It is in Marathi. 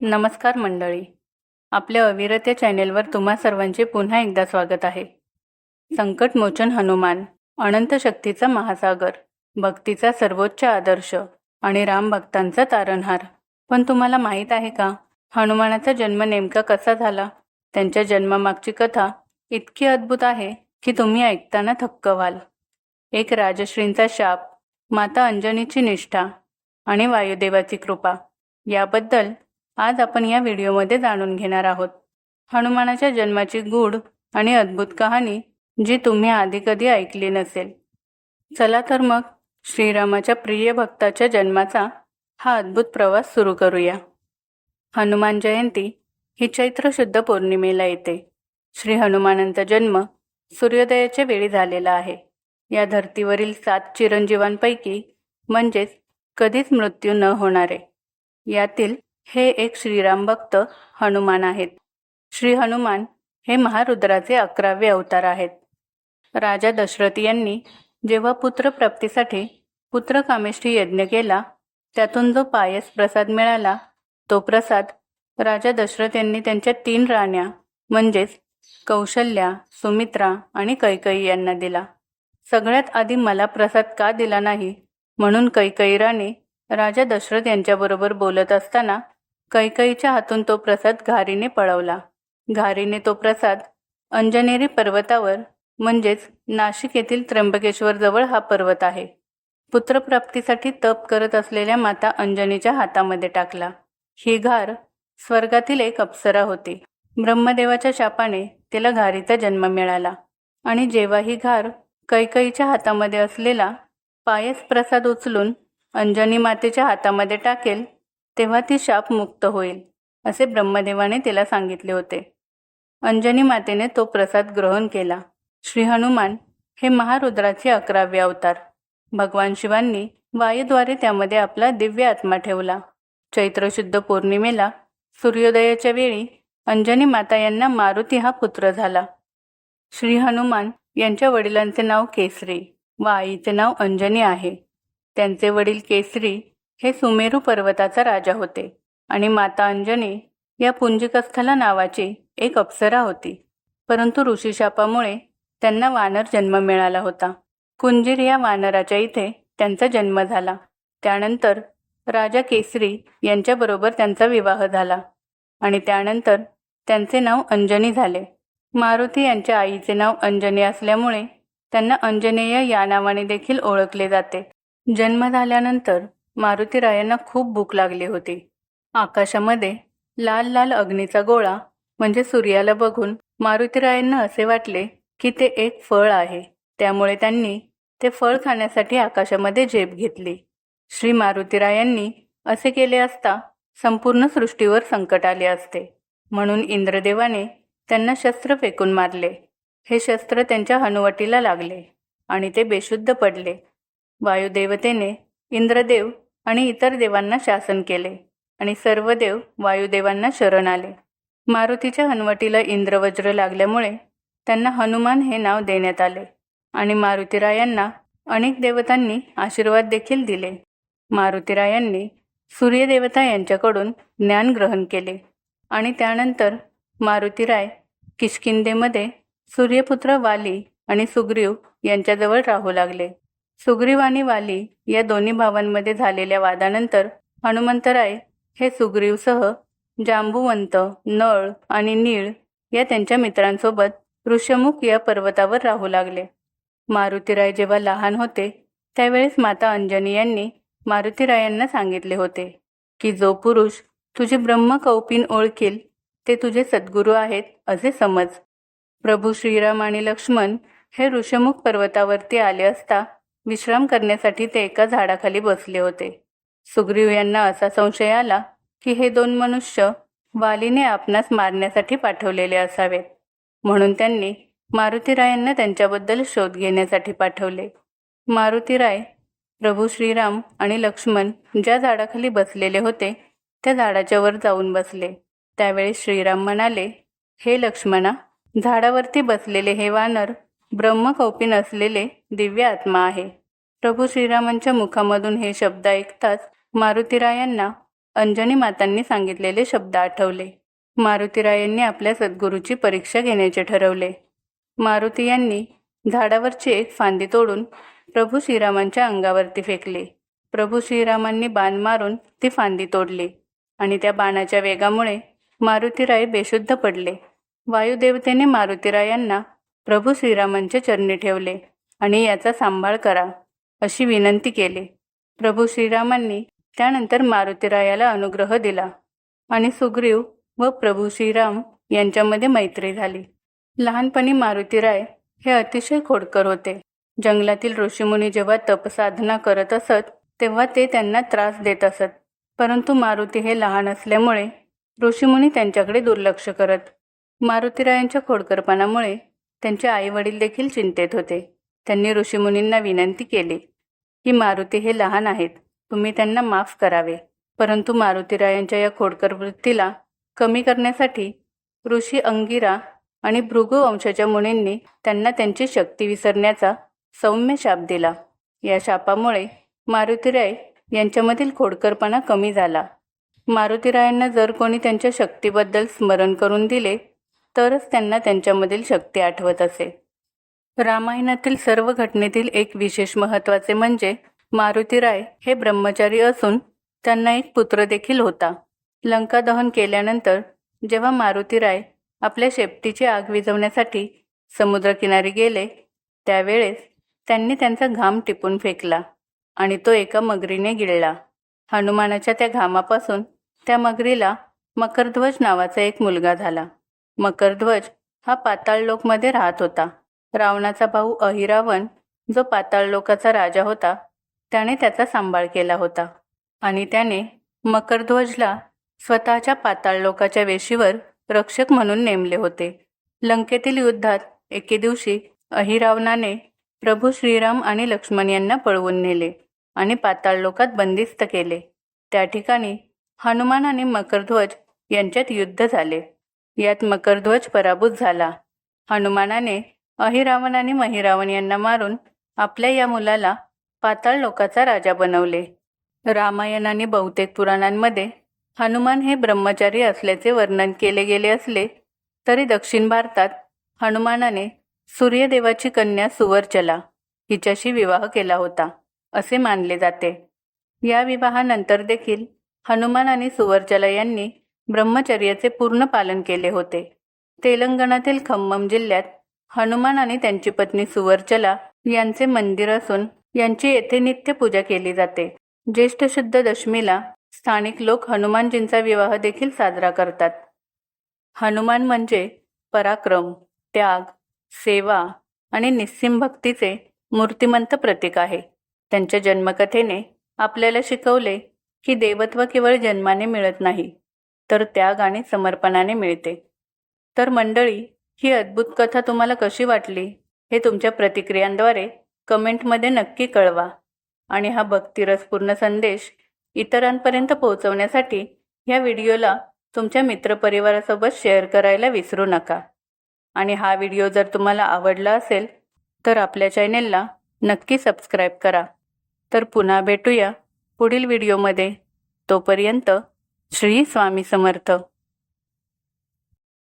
नमस्कार मंडळी. आपल्या अविरत्य चॅनेलवर तुम्हा सर्वांचे पुन्हा एकदा स्वागत आहे. संकटमोचन हनुमान अनंत शक्तीचा महासागर भक्तीचा सर्वोच्च आदर्श आणि रामभक्तांचा तारणहार. पण तुम्हाला माहीत आहे का? हनुमानाचा जन्म नेमका कसा झाला? त्यांच्या जन्मामागची कथा इतकी अद्भुत आहे की तुम्ही ऐकताना थक्क व्हाल एक राजश्रींचा शाप माता अंजनीची निष्ठा आणि वायुदेवाची कृपा याबद्दल आज आपण या व्हिडिओमध्ये जाणून घेणार आहोत. हनुमानाच्या जन्माची गूढ आणि अद्भुत कहाणी जी तुम्ही आधी कधी ऐकली नसेल. चला तर मग श्रीरामाच्या प्रिय भक्ताच्या जन्माचा हा अद्भुत प्रवास सुरू करूया. हनुमान जयंती ही चैत्र शुद्ध पौर्णिमेला येते. श्री हनुमानांचा जन्म सूर्योदयाच्या वेळी झालेला आहे. या धर्तीवरील सात चिरंजीवांपैकी म्हणजेच कधीच मृत्यू न होणारे. यातील हे एक श्रीराम भक्त हनुमान आहेत. श्री हनुमान हे महारुद्राचे अकरावे अवतार आहेत. राजा दशरथ यांनी जेव्हा पुत्रप्राप्तीसाठी पुत्रकामेष्ठी यज्ञ केला त्यातून जो पायस प्रसाद मिळाला तो प्रसाद राजा दशरथ यांनी त्यांच्या तीन राण्या म्हणजेच कौशल्या सुमित्रा आणि कैकई यांना दिला. सगळ्यात आधी मला प्रसाद का दिला नाही? म्हणून कैकई राणी राजा दशरथ यांच्याबरोबर बोलत असताना कैकईच्या हातून तो प्रसाद घारीने पळवला. घारीने तो प्रसाद अंजनेरी पर्वतावर म्हणजेच नाशिक येथील त्र्यंबकेश्वर जवळ हा पर्वत आहे. पुत्रप्राप्तीसाठी तप करत असलेल्या माता अंजनीच्या हातामध्ये टाकला. ही घार स्वर्गातील एक अप्सरा होती. ब्रह्मदेवाच्या शापाने तिला घारीचा जन्म मिळाला. आणि जेव्हा ही घार कैकईच्या हातामध्ये असलेला पायस प्रसाद उचलून अंजनी मातेच्या हातामध्ये टाकेल तेव्हा ती शाप मुक्त होईल असे ब्रह्मदेवाने तिला सांगितले होते. अंजनी मातेने तो प्रसाद ग्रहण केला. श्री हनुमान हे महारुद्राचे अकरावे अवतार. भगवान शिवांनी वायूद्वारे त्यामध्ये आपला दिव्य आत्मा ठेवला. चैत्र शुद्ध पौर्णिमेला सूर्योदयाच्या वेळी अंजनी माता यांना मारुती हा पुत्र झाला. श्री हनुमान यांच्या वडिलांचे नाव केसरी व आईचे नाव अंजनी आहे. त्यांचे वडील केसरी हे सुमेरू पर्वताचा राजा होते आणि माता अंजनी या पुंजिकस्थला नावाची एक अप्सरा होती. परंतु ऋषीशापामुळे त्यांना वानर जन्म मिळाला होता. कुंजीर या वानराच्या इथे त्यांचा जन्म झाला. त्यानंतर राजा केसरी यांच्याबरोबर त्यांचा विवाह झाला आणि त्यानंतर त्यांचे नाव अंजनी झाले. मारुती यांच्या आईचे नाव अंजनी असल्यामुळे त्यांना अंजनेय या नावाने देखील ओळखले जाते. जन्म झाल्यानंतर मारुतीरायांना खूप भूक लागली होती. आकाशामध्ये लाल लाल अग्नीचा गोळा म्हणजे सूर्याला बघून मारुतीरायांना असे वाटले की ते एक फळ आहे. त्यामुळे त्यांनी ते फळ खाण्यासाठी आकाशामध्ये झेप घेतली. श्री मारुतीरायांनी असे केले असता संपूर्ण सृष्टीवर संकट आले असते. म्हणून इंद्रदेवाने त्यांना शस्त्र फेकून मारले. हे शस्त्र त्यांच्या हनुवटीला लागले आणि ते बेशुद्ध पडले. वायुदेवतेने इंद्रदेव आणि इतर देवांना शासन केले. आणि सर्व देव वायुदेवांना शरण आले. मारुतीच्या हनवटीला इंद्रवज्र लागल्यामुळे त्यांना हनुमान हे नाव देण्यात आले. आणि मारुतीरायांना अनेक देवतांनी आशीर्वाद देखील दिले. मारुतीरायांनी सूर्यदेवता यांच्याकडून ज्ञान ग्रहण केले. आणि त्यानंतर मारुतीराय किशकिंदेमध्ये सूर्यपुत्र वाली आणि सुग्रीव यांच्याजवळ राहू लागले. सुग्रीव आणि वाली या दोन्ही भावांमध्ये झालेल्या वादानंतर हनुमंतराय हे सुग्रीवसह जांबुवंत नळ आणि नीळ या त्यांच्या मित्रांसोबत ऋषमुख या पर्वतावर राहू लागले. मारुतीराय जेव्हा लहान होते त्यावेळेस माता अंजनी यांनी मारुतीरायांना सांगितले होते की जो पुरुष तुझे ब्रह्मकौपिन ओळखील ते तुझे सद्गुरू आहेत असे समज. प्रभू श्रीराम आणि लक्ष्मण हे ऋषमुख पर्वतावरती आले असता विश्राम करण्यासाठी ते एका झाडाखाली बसले होते. सुग्रीव यांना असा संशय आला की हे दोन मनुष्य वालीने आपणास मारण्यासाठी पाठवलेले असावेत. म्हणून त्यांनी मारुतीरायांना त्यांच्याबद्दल शोध घेण्यासाठी पाठवले. मारुतीराय प्रभू श्रीराम आणि लक्ष्मण ज्या झाडाखाली बसलेले होते त्या झाडाच्या वर जाऊन बसले. त्यावेळी श्रीराम म्हणाले हे लक्ष्मणा झाडावरती बसलेले हे वानर ब्रह्मकौपीन असलेले दिव्य आत्मा आहे. प्रभू श्रीरामांच्या मुखामधून हे शब्द ऐकताच मारुतीरायांना अंजनी मातांनी सांगितलेले शब्द आठवले. मारुतीरायांनी आपल्या सद्गुरूची परीक्षा घेण्याचे ठरवले. मारुती यांनी झाडावरची एक फांदी तोडून प्रभू श्रीरामांच्या अंगावरती फेकली. प्रभू श्रीरामांनी बाण मारून ती फांदी तोडली आणि त्या बाणाच्या वेगामुळे मारुतीराय बेशुद्ध पडले. वायुदेवतेने मारुतीरायांना प्रभू श्रीरामांच्या चरणी ठेवले आणि याचा सांभाळ करा. अशी विनंती केली. प्रभू श्रीरामांनी त्यानंतर मारुतीरायाला अनुग्रह दिला आणि सुग्रीव व प्रभू श्रीराम यांच्यामध्ये मैत्री झाली. लहानपणी मारुतीराय हे अतिशय खोडकर होते. जंगलातील ऋषीमुनी जेव्हा तपसाधना करत असत तेव्हा ते त्यांना त्रास देत असत. परंतु मारुती हे लहान असल्यामुळे ऋषीमुनी त्यांच्याकडे दुर्लक्ष करत. मारुतीरायांच्या खोडकरपणामुळे त्यांचे आई वडील देखील चिंतेत होते. त्यांनी ऋषीमुनींना विनंती केली की मारुती हे लहान आहेत तुम्ही त्यांना माफ करावे. परंतु मारुतीरायांच्या या खोडकर वृत्तीला कमी करण्यासाठी ऋषी अंगिरा आणि भृगु वंशाच्या मुनींनी त्यांना त्यांची शक्ती विसरण्याचा सौम्य शाप दिला. या शापामुळे मारुतीराय यांच्यामधील खोडकरपणा कमी झाला. मारुतीरायांना जर कोणी त्यांच्या शक्तीबद्दल स्मरण करून दिले तरच त्यांना त्यांच्यामधील शक्ती आठवत असे. रामायणातील सर्व घटनेतील एक विशेष महत्त्वाचे म्हणजे मारुतीराय हे ब्रह्मचारी असून त्यांना एक पुत्र देखील होता. लंका दहन केल्यानंतर जेव्हा मारुतीराय आपल्या शेपटीची आग विझवण्यासाठी समुद्रकिनारी गेले त्यावेळेस त्यांनी त्यांचा घाम टिपून फेकला आणि तो एका मगरीने गिळला. हनुमानाच्या त्या घामापासून त्या मगरीला मकरध्वज नावाचा एक मुलगा झाला. मकरध्वज हा पाताळ लोकमध्ये राहत होता. रावणाचा भाऊ अहिरावण जो पाताळ लोकाचा राजा होता त्याने त्याचा सांभाळ केला होता. आणि त्याने मकरध्वजला स्वतःच्या पाताळ लोकाच्या वेशीवर रक्षक म्हणून नेमले होते. लंकेतील युद्धात एके दिवशी अहिरावणाने प्रभू श्रीराम आणि लक्ष्मण यांना पळवून नेले आणि पाताळ लोकात बंदिस्त केले. त्या ठिकाणी हनुमान आणि मकरध्वज यांच्यात युद्ध झाले. यात मकरध्वज पराभूत झाला. हनुमानाने अहिरावण आणि महिरावण यांना मारून आपल्या या मुलाला पाताळ लोकाचा राजा बनवले. रामायण आणि बहुतेक पुराणांमध्ये हनुमान हे ब्रह्मचारी असल्याचे वर्णन केले गेले असले तरी दक्षिण भारतात हनुमानाने सूर्यदेवाची कन्या सुवरचला हिच्याशी विवाह केला होता असे मानले जाते. या विवाहानंतर देखील हनुमान आणि सुवरचला यांनी ब्रह्मचर्याचे पूर्ण पालन केले होते. तेलंगणातील खम्मम जिल्ह्यात हनुमान आणि त्यांची पत्नी सुवर्चला यांचे मंदिर असून यांची येथे नित्य पूजा केली जाते. ज्येष्ठ शुद्ध दशमीला स्थानिक लोक हनुमानजींचा विवाह देखील साजरा करतात. हनुमान म्हणजे पराक्रम त्याग सेवा आणि निस्सिम भक्तीचे मूर्तिमंत प्रतीक आहे. त्यांच्या जन्मकथेने आपल्याला शिकवले की देवत्व केवळ जन्माने मिळत नाही तर त्याग आणि समर्पणाने मिळते. तर मंडळी ही अद्भुत कथा तुम्हाला कशी वाटली हे तुमच्या प्रतिक्रियांद्वारे कमेंटमध्ये नक्की कळवा. आणि हा भक्तिरसपूर्ण संदेश इतरांपर्यंत पोहोचवण्यासाठी ह्या व्हिडिओला तुमच्या मित्रपरिवारासोबत शेअर करायला विसरू नका. आणि हा व्हिडिओ जर तुम्हाला आवडला असेल तर आपल्या चॅनेलला नक्की सबस्क्राईब करा. तर पुन्हा भेटूया पुढील व्हिडिओमध्ये. तोपर्यंत श्री स्वामी समर्थ.